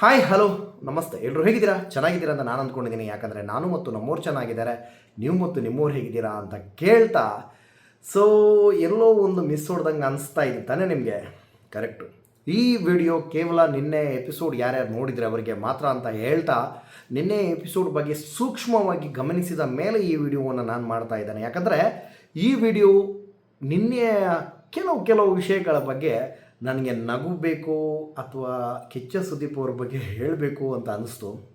Hi hello ನಮಸ್ತೆ. ಎಲ್ಲರೂ ಹೇಗಿದ್ದೀರಾ? ಚೆನ್ನಾಗಿದ್ದೀರಾ ಅಂತ ನಾನು ಅಂದ್ಕೊಂಡಿದ್ದೀನಿ. ಯಾಕಂದರೆ ನಾನು ಮತ್ತು ನಮ್ಮೋರು ಚೆನ್ನಾಗಿದ್ದಾರೆ. ನೀವು ಮತ್ತು ನಿಮ್ಮೋರು ಹೇಗಿದ್ದೀರಾ ಅಂತ ಕೇಳ್ತಾ. ಸೊ ಎಲ್ಲೋ ಒಂದು ಮಿಸ್ ಹೊಡ್ದಂಗೆ ಅನಿಸ್ತಾ ಇದೆ ತಾನೇ ನಿಮಗೆ? ಕರೆಕ್ಟು ಈ ವಿಡಿಯೋ ಕೇವಲ ನಿನ್ನೆ ಎಪಿಸೋಡ್ ಯಾರ್ಯಾರು ನೋಡಿದರೆ ಅವರಿಗೆ ಮಾತ್ರ ಅಂತ ಹೇಳ್ತಾ, ನಿನ್ನೆ ಎಪಿಸೋಡ್ ಬಗ್ಗೆ ಸೂಕ್ಷ್ಮವಾಗಿ ಗಮನಿಸಿದ ಮೇಲೆ ಈ ವಿಡಿಯೋವನ್ನು ನಾನು ಮಾಡ್ತಾ ಇದ್ದೇನೆ. ಯಾಕಂದರೆ ಈ ವಿಡಿಯೋ ನಿನ್ನೆ ಕೆಲವು ಕೆಲವು ವಿಷಯಗಳ ಬಗ್ಗೆ ನನಗೆ ನಗು ಬೇಕು ಅಥವಾ ಕಿಚ್ಚ ಸುದೀಪ್ ಅವ್ರ ಬಗ್ಗೆ ಹೇಳಬೇಕು ಅಂತ ಅನ್ನಿಸ್ತು.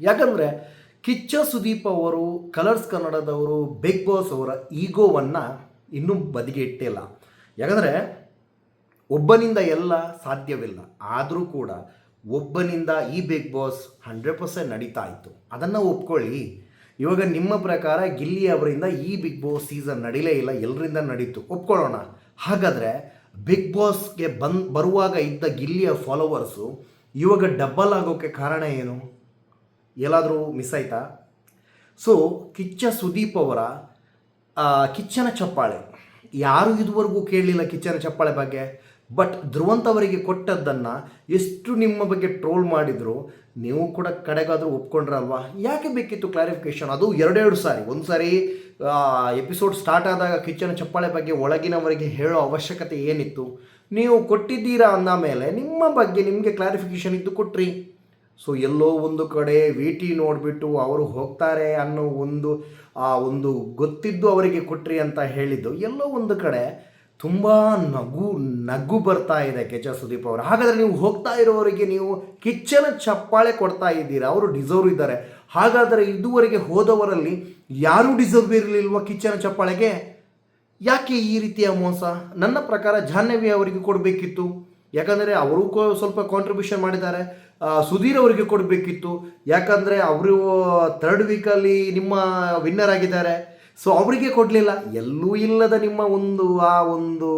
ಯಾಕಂದರೆ ಕಿಚ್ಚ ಸುದೀಪ್ ಅವರು, ಕಲರ್ಸ್ ಕನ್ನಡದವರು, ಬಿಗ್ ಬಾಸ್ ಅವರ ಈಗೋವನ್ನು ಇನ್ನೂ ಬದಿಗೆ ಇಟ್ಟಿಲ್ಲ. ಯಾಕಂದರೆ ಒಬ್ಬನಿಂದ ಎಲ್ಲ ಸಾಧ್ಯವಿಲ್ಲ. ಆದರೂ ಕೂಡ ಒಬ್ಬನಿಂದ ಈ ಬಿಗ್ ಬಾಸ್ ಹಂಡ್ರೆಡ್ ಪರ್ಸೆಂಟ್ ನಡೀತಾ ಇತ್ತು. ಅದನ್ನು ಒಪ್ಕೊಳ್ಳಿ. ಇವಾಗ ನಿಮ್ಮ ಪ್ರಕಾರ ಗಿಲ್ಲಿ ಅವರಿಂದ ಈ ಬಿಗ್ ಬಾಸ್ ಸೀಸನ್ ನಡೀಲೇ ಇಲ್ಲ ಎಲ್ಲರಿಂದ ನಡೀತು? ಒಪ್ಕೊಳ್ಳೋಣ. ಹಾಗಾದರೆ ಬಿಗ್ ಬಾಸ್ಗೆ ಬಂದ್, ಬರುವಾಗ ಇದ್ದ ಗಿಲ್ಲಿಯ ಫಾಲೋವರ್ಸು ಇವಾಗ ಡಬ್ಬಲ್ ಆಗೋಕ್ಕೆ ಕಾರಣ ಏನು? ಎಲ್ಲಾದರೂ ಮಿಸ್ ಆಯ್ತಾ? ಸೊ ಕಿಚ್ಚ ಸುದೀಪ್ ಅವರ ಕಿಚ್ಚನ ಚಪ್ಪಾಳೆ. ಯಾರು ಇದುವರೆಗೂ ಕೇಳಲಿಲ್ಲ ಕಿಚ್ಚನ ಚಪ್ಪಾಳೆ ಬಗ್ಗೆ? ಬಟ್ ಧ್ರುವಂತ ಅವರಿಗೆ ಕೊಟ್ಟದ್ದನ್ನು ಎಷ್ಟು ನಿಮ್ಮ ಬಗ್ಗೆ ಟ್ರೋಲ್ ಮಾಡಿದ್ರು, ನೀವು ಕೂಡ ಕಡೆಗಾದರೂ ಒಪ್ಕೊಂಡ್ರಲ್ವಾ? ಯಾಕೆ ಬೇಕಿತ್ತು ಕ್ಲಾರಿಫಿಕೇಶನ್ ಅದು ಎರಡೆರಡು ಸಾರಿ. ಒಂದು ಸಾರಿ ಎಪಿಸೋಡ್ ಸ್ಟಾರ್ಟ್ ಆದಾಗ ಕಿಚನ್ ಚಪ್ಪಾಳೆ ಬಗ್ಗೆ ಒಳಗಿನವರಿಗೆ ಹೇಳೋ ಅವಶ್ಯಕತೆ ಏನಿತ್ತು? ನೀವು ಕೊಟ್ಟಿದ್ದೀರಾ ಅಂದ ಮೇಲೆ ನಿಮ್ಮ ಬಗ್ಗೆ ನಿಮಗೆ ಕ್ಲಾರಿಫಿಕೇಷನ್ ಇದ್ದು ಕೊಟ್ರಿ. ಸೊ ಎಲ್ಲೋ ಒಂದು ಕಡೆ ವಿ ಟಿ ನೋಡಿಬಿಟ್ಟು ಅವರು ಹೋಗ್ತಾರೆ ಅನ್ನೋ ಒಂದು, ಆ, ಒಂದು ಗೊತ್ತಿದ್ದು ಅವರಿಗೆ ಕೊಟ್ರಿ ಅಂತ ಹೇಳಿದ್ದು. ಎಲ್ಲೋ ಒಂದು ಕಡೆ ತುಂಬ ನಗು ನಗು ಬರ್ತಾ ಇದೆ ಕೆಚ ಸುದೀಪ್ ಅವರು. ಹಾಗಾದರೆ ನೀವು ಹೋಗ್ತಾ ಇರೋವರಿಗೆ ನೀವು ಕಿಚ್ಚನ ಚಪ್ಪಾಳೆ ಕೊಡ್ತಾ ಇದ್ದೀರಾ? ಅವರು ಡಿಸರ್ವ್ ಇದ್ದಾರೆ. ಹಾಗಾದರೆ ಇದುವರೆಗೆ ಹೋದವರಲ್ಲಿ ಯಾರೂ ಡಿಸರ್ವ್ ಇರಲಿಲ್ವ ಕಿಚ್ಚನ ಚಪ್ಪಾಳೆಗೆ? ಯಾಕೆ ಈ ರೀತಿಯ ಮೋಸ? ನನ್ನ ಪ್ರಕಾರ ಜಾಹ್ನವಿ ಅವರಿಗೆ ಕೊಡಬೇಕಿತ್ತು. ಯಾಕಂದರೆ ಅವರು ಸ್ವಲ್ಪ ಕಾಂಟ್ರಿಬ್ಯೂಷನ್ ಮಾಡಿದ್ದಾರೆ. ಸುಧೀರ್ ಅವರಿಗೆ ಕೊಡಬೇಕಿತ್ತು. ಯಾಕಂದರೆ ಅವರು ಥರ್ಡ್ ವೀಕಲ್ಲಿ ನಿಮ್ಮ ವಿನ್ನರ್ ಆಗಿದ್ದಾರೆ. ಸೊ ಅವರಿಗೆ ಕೊಡಲಿಲ್ಲ. ಎಲ್ಲೂ ಇಲ್ಲದ ನಿಮ್ಮ ಒಂದು, ಆ ಒಂದು,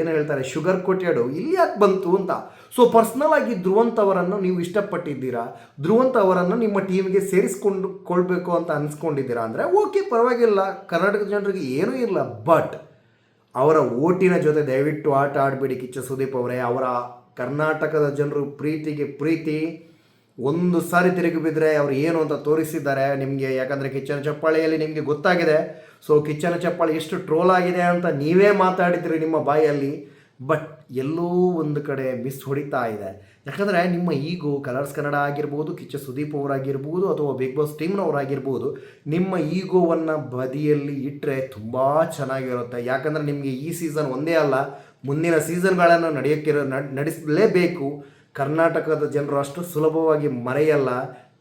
ಏನು ಹೇಳ್ತಾರೆ ಶುಗರ್ ಕೊಟ್ಯಾಡು ಇಲ್ಲಿ ಯಾಕೆ ಬಂತು ಅಂತ. ಸೊ ಪರ್ಸ್ನಲ್ ಆಗಿ ಧ್ರುವಂತ್ ಅವರನ್ನು ನೀವು ಇಷ್ಟಪಟ್ಟಿದ್ದೀರಾ? ಧ್ರುವಂತ್ ಅವರನ್ನು ನಿಮ್ಮ ಟೀಮ್ಗೆ ಸೇರಿಸ್ಕೊಂಡು ಕೊಳ್ಬೇಕು ಅಂತ ಅನ್ಸ್ಕೊಂಡಿದ್ದೀರಾ? ಅಂದರೆ ಓಕೆ ಪರವಾಗಿಲ್ಲ. ಕರ್ನಾಟಕದ ಜನರಿಗೆ ಏನೂ ಇಲ್ಲ. ಬಟ್ ಅವರ ಓಟಿನ ಜೊತೆ ದಯವಿಟ್ಟು ಆಟ ಆಡಬೇಡಿ ಕಿಚ್ಚ ಸುದೀಪ್ ಅವರೇ. ಅವರ ಕರ್ನಾಟಕದ ಜನರು ಪ್ರೀತಿಗೆ ಪ್ರೀತಿ. ಒಂದು ಸಾರಿ ತಿರುಗಿ ಬಿದ್ದರೆ ಅವ್ರು ಏನು ಅಂತ ತೋರಿಸಿದ್ದಾರೆ ನಿಮಗೆ, ಯಾಕಂದರೆ ಕಿಚ್ಚನ ಚಪ್ಪಾಳೆಯಲ್ಲಿ ನಿಮಗೆ ಗೊತ್ತಾಗಿದೆ. ಸೊ ಕಿಚ್ಚನ ಚಪ್ಪಾಳೆ ಎಷ್ಟು ಟ್ರೋಲ್ ಆಗಿದೆ ಅಂತ ನೀವೇ ಮಾತಾಡಿದ್ರಿ ನಿಮ್ಮ ಬಾಯಲ್ಲಿ. ಬಟ್ ಎಲ್ಲೋ ಒಂದು ಕಡೆ ಮಿಸ್ ಹೊಡಿತಾ ಇದೆ. ಯಾಕಂದರೆ ನಿಮ್ಮ ಈಗೋ ಕಲರ್ಸ್ ಕನ್ನಡ ಆಗಿರ್ಬೋದು, ಕಿಚ್ಚ ಸುದೀಪ್ ಅವರಾಗಿರ್ಬೋದು ಅಥವಾ ಬಿಗ್ ಬಾಸ್ ಟೀಮ್ನವರಾಗಿರ್ಬೋದು ನಿಮ್ಮ ಈಗೋವನ್ನು ಬದಿಯಲ್ಲಿ ಇಟ್ಟರೆ ತುಂಬ ಚೆನ್ನಾಗಿರುತ್ತೆ. ಯಾಕಂದರೆ ನಿಮಗೆ ಈ ಸೀಸನ್ ಒಂದೇ ಅಲ್ಲ, ಮುಂದಿನ ಸೀಸನ್ಗಳನ್ನು ನಡೆಯೋಕ್ಕಿರೋ ನಡ್- ನಡೆಸಲೇಬೇಕು. ಕರ್ನಾಟಕದ ಜನರು ಅಷ್ಟು ಸುಲಭವಾಗಿ ಮರೆಯಲ್ಲ.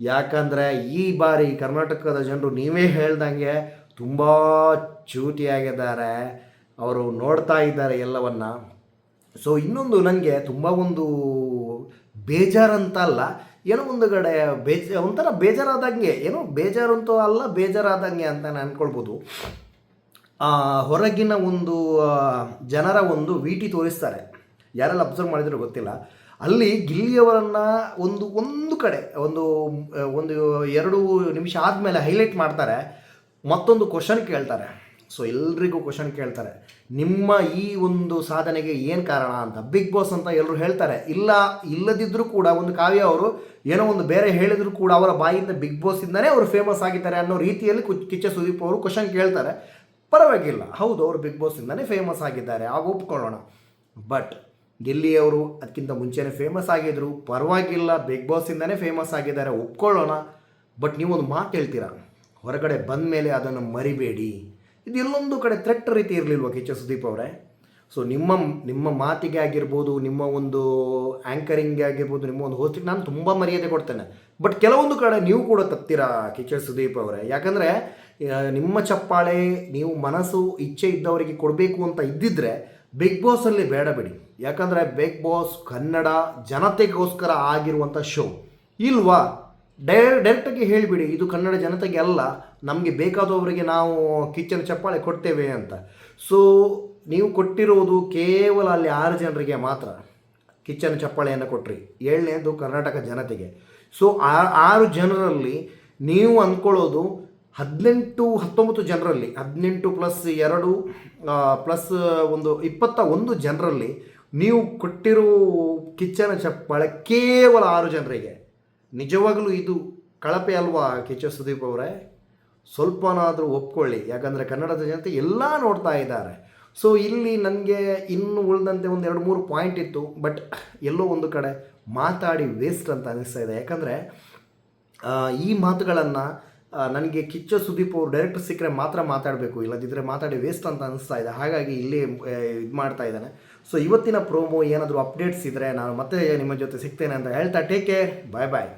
ಯಾಕಂದರೆ ಈ ಬಾರಿ ಕರ್ನಾಟಕದ ಜನರು ನೀವೇ ಹೇಳ್ದಂಗೆ ತುಂಬ ಚೂಟಿಯಾಗಿದ್ದಾರೆ. ಅವರು ನೋಡ್ತಾ ಇದ್ದಾರೆ ಎಲ್ಲವನ್ನು. ಸೊ ಇನ್ನೊಂದು ನನಗೆ ತುಂಬ ಒಂದು ಬೇಜಾರಂತ ಅಲ್ಲ. ಏನೋ ಒಂದು ಕಡೆ ಬೇಜ, ಒಂಥರ ಬೇಜಾರಾದಂಗೆ, ಏನೋ ಬೇಜಾರಂತೂ ಅಲ್ಲ, ಬೇಜಾರಾದಂಗೆ ಅಂತ ನಾನು ಅಂದ್ಕೊಳ್ಬೋದು ಹೊರಗಿನ ಒಂದು ಜನರ ಒಂದು ವೀಟಿ ತೋರಿಸ್ತಾರೆ. ಯಾರೆಲ್ಲ ಅಬ್ಸರ್ವ್ ಮಾಡಿದ್ರು ಗೊತ್ತಿಲ್ಲ. ಅಲ್ಲಿ ಗಿಲ್ಲಿಯವರನ್ನು ಒಂದು ಒಂದು ಕಡೆ, ಒಂದು ಒಂದು ಎರಡು ನಿಮಿಷ ಆದಮೇಲೆ ಹೈಲೈಟ್ ಮಾಡ್ತಾರೆ. ಮತ್ತೊಂದು ಕ್ವಶನ್ ಕೇಳ್ತಾರೆ. ಸೊ ಎಲ್ರಿಗೂ ಕ್ವಶನ್ ಕೇಳ್ತಾರೆ. ನಿಮ್ಮ ಈ ಒಂದು ಸಾಧನೆಗೆ ಏನು ಕಾರಣ ಅಂತ? ಬಿಗ್ ಬಾಸ್ ಅಂತ ಎಲ್ಲರೂ ಹೇಳ್ತಾರೆ. ಇಲ್ಲ ಇಲ್ಲದಿದ್ದರೂ ಕೂಡ ಒಂದು ಕಾವ್ಯ ಅವರು ಏನೋ ಒಂದು ಬೇರೆ ಹೇಳಿದರೂ ಕೂಡ ಅವರ ಬಾಯಿಂದ ಬಿಗ್ ಬಾಸಿಂದನೇ ಅವರು ಫೇಮಸ್ ಆಗಿದ್ದಾರೆ ಅನ್ನೋ ರೀತಿಯಲ್ಲಿ ಕುಚ್- ಕಿಚ್ಚ ಸುದೀಪ್ ಅವರು ಕ್ವಶನ್ ಕೇಳ್ತಾರೆ. ಪರವಾಗಿಲ್ಲ. ಹೌದು, ಅವರು ಬಿಗ್ ಬಾಸಿಂದನೇ ಫೇಮಸ್ ಆಗಿದ್ದಾರೆ. ಆಗ ಒಪ್ಕೊಳ್ಳೋಣ. ಬಟ್ ಗೆಲ್ಲಿಯವರು ಅದಕ್ಕಿಂತ ಮುಂಚೆನೇ ಫೇಮಸ್ ಆಗಿದ್ದರು ಪರವಾಗಿಲ್ಲ ಬಿಗ್ ಬಾಸಿಂದನೇ ಫೇಮಸ್ ಆಗಿದ್ದಾರೆ. ಒಪ್ಕೊಳ್ಳೋಣ. ಬಟ್ ನೀವೊಂದು ಮಾತು ಹೇಳ್ತೀರಾ? ಹೊರಗಡೆ ಬಂದ ಮೇಲೆ ಅದನ್ನು ಮರಿಬೇಡಿ. ಇದು ಎಲ್ಲೊಂದು ಕಡೆ ಥ್ರೆಟ್ ರೀತಿ ಇರಲಿಲ್ವ ಕಿಚ್ಚ ಸುದೀಪ್ ಅವರೇ? ಸೊ ನಿಮ್ಮ ನಿಮ್ಮ ಮಾತಿಗೆ ಆಗಿರ್ಬೋದು, ನಿಮ್ಮ ಒಂದು ಆ್ಯಂಕರಿಂಗ್ ಆಗಿರ್ಬೋದು, ನಿಮ್ಮ ಒಂದು ಹೋಸ್ಟಿಗೆ ನಾನು ತುಂಬ ಮರ್ಯಾದೆ ಕೊಡ್ತೇನೆ. ಬಟ್ ಕೆಲವೊಂದು ಕಡೆ ನೀವು ಕೂಡ ತಪ್ತೀರಾ ಕಿಚ್ಚ ಸುದೀಪ್ ಅವರೇ? ಯಾಕಂದರೆ ನಿಮ್ಮ ಚಪ್ಪಾಳೆ, ನೀವು ಮನಸ್ಸು, ಇಚ್ಛೆ ಇದ್ದವರಿಗೆ ಕೊಡಬೇಕು ಅಂತ ಇದ್ದಿದ್ರೆ ಬಿಗ್ ಬಾಸಲ್ಲಿ ಬೇಡ ಬಿಡಿ. ಯಾಕಂದರೆ ಬಿಗ್ ಬಾಸ್ ಕನ್ನಡ ಜನತೆಗೋಸ್ಕರ ಆಗಿರುವಂಥ ಶೋ ಇಲ್ವಾ? ಡೈ ಡೈರೆಕ್ಟಾಗಿ ಹೇಳಿಬಿಡಿ, ಇದು ಕನ್ನಡ ಜನತೆಗೆ ಅಲ್ಲ, ನಮಗೆ ಬೇಕಾದವರಿಗೆ ನಾವು ಕಿಚನ್ ಚಪ್ಪಾಳೆ ಕೊಡ್ತೇವೆ ಅಂತ. ಸೊ ನೀವು ಕೊಟ್ಟಿರುವುದು ಕೇವಲ ಅಲ್ಲಿ ಆರು ಜನರಿಗೆ ಮಾತ್ರ ಕಿಚನ್ ಚಪ್ಪಾಳೆಯನ್ನು ಕೊಟ್ರಿ. ಏಳನೇದು ಕರ್ನಾಟಕ ಜನತೆಗೆ. ಸೊ ಆರು ಜನರಲ್ಲಿ ನೀವು ಅಂದ್ಕೊಳ್ಳೋದು ಹದಿನೆಂಟು, ಹತ್ತೊಂಬತ್ತು ಜನರಲ್ಲಿ, ಹದಿನೆಂಟು ಪ್ಲಸ್ ಎರಡು ಪ್ಲಸ್ ಒಂದು ಇಪ್ಪತ್ತ ಒಂದು ಜನರಲ್ಲಿ ನೀವು ಕೊಟ್ಟಿರೋ ಕಿಚ್ಚನ ಚಪ್ಪಾಳೆ ಕೇವಲ ಆರು ಜನರಿಗೆ. ನಿಜವಾಗಲೂ ಇದು ಕಳಪೆ ಅಲ್ವಾ ಕಿಚ್ಚ ಸುದೀಪ್ ಅವರೇ? ಸ್ವಲ್ಪನಾದರೂ ಒಪ್ಕೊಳ್ಳಿ. ಯಾಕಂದರೆ ಕನ್ನಡದ ಜನತೆ ಎಲ್ಲ ನೋಡ್ತಾ ಇದ್ದಾರೆ. ಸೊ ಇಲ್ಲಿ ನನಗೆ ಇನ್ನು ಉಳಿದಂತೆ ಒಂದು ಎರಡು ಮೂರು ಪಾಯಿಂಟ್ ಇತ್ತು. ಬಟ್ ಎಲ್ಲೋ ಒಂದು ಕಡೆ ಮಾತಾಡಿ ವೇಸ್ಟ್ ಅಂತ ಅನಿಸ್ತಾ ಇದೆ. ಯಾಕಂದರೆ ಈ ಮಾತುಗಳನ್ನು ನನಗೆ ಕಿಚ್ಚ ಸುದೀಪ್ ಅವರು ಡೈರೆಕ್ಟ್ ಸಿಕ್ಕರೆ ಮಾತ್ರ ಮಾತಾಡಬೇಕು. ಇಲ್ಲದಿದ್ದರೆ ಮಾತಾಡಿ ವೇಸ್ಟ್ ಅಂತ ಅನಿಸ್ತಾ ಇದೆ. ಹಾಗಾಗಿ ಇಲ್ಲಿ ಇದು ಮಾಡ್ತಾ ಇದ್ದಾನೆ. ಸೊ ಇವತ್ತಿನ ಪ್ರೋಮೋ ಏನಾದರೂ ಅಪ್ಡೇಟ್ಸ್ ಇದ್ದರೆ ನಾನು ಮತ್ತೆ ನಿಮ್ಮ ಜೊತೆ ಸಿಗ್ತೇನೆ ಅಂತ ಹೇಳ್ತಾ ಟೇಕ್ ಕೇರ್ ಬಾಯ್ ಬಾಯ್